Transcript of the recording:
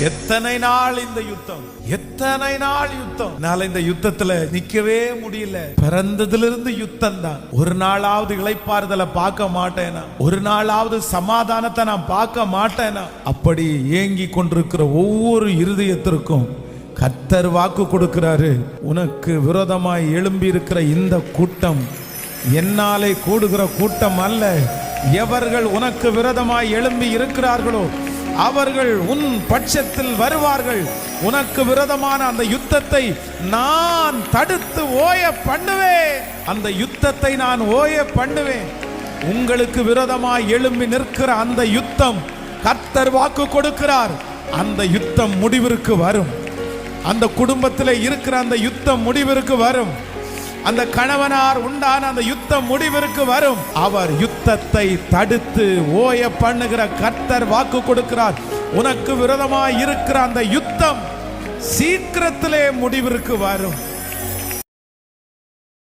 எத்தனை நாள் இந்த யுத்தம்? எத்தனை நாள் யுத்தம்? என்னால இந்த யுத்தத்துல நிக்கவே முடியல. பிறந்ததிலிருந்து யுத்தம் தான். ஒரு நாளாவது இளைப்பாறுதலை பார்க்க மாட்டேனா? ஒரு நாளாவது சமாதானத்தை நான் பார்க்க மாட்டேனா? அப்படி ஏங்கி கொண்டிருக்கிற ஒவ்வொரு இருதயத்திற்கும் கத்தர் வாக்கு கொடுக்கிறாரு. உனக்கு விரோதமாய் எழும்பி இருக்கிற இந்த கூட்டம் என்னாலே கூடுகிற கூட்டம் அல்ல. எவர்கள் உனக்கு விரோதமாய் எழும்பி இருக்கிறார்களோ அவர்கள் உன் பட்சத்தில் வருவார்கள். உனக்கு விரோதமான அந்த யுத்தத்தை நான் தடுத்து ஓய பண்ணுவேன். அந்த யுத்தத்தை நான் ஓய பண்ணுவேன். உங்களுக்கு விரோதமாய் எழும்பி நிற்கிற அந்த யுத்தம் கர்த்தர் வாக்கு கொடுக்கிறார். அந்த யுத்தம் முடிவிற்கு வரும். அந்த குடும்பத்தில் இருக்கிற அந்த யுத்தம் முடிவிற்கு வரும். அந்த கணவனார் உண்டான அந்த யுத்தம் முடிவிற்கு வரும். அவர் யுத்தத்தை தடுத்து ஓய பண்ணுகிற கர்த்தர் வாக்கு கொடுக்கிறார். உனக்கு விரோதமாய் இருக்கிற அந்த யுத்தம் சீக்கிரத்திலே முடிவிற்கு வரும்.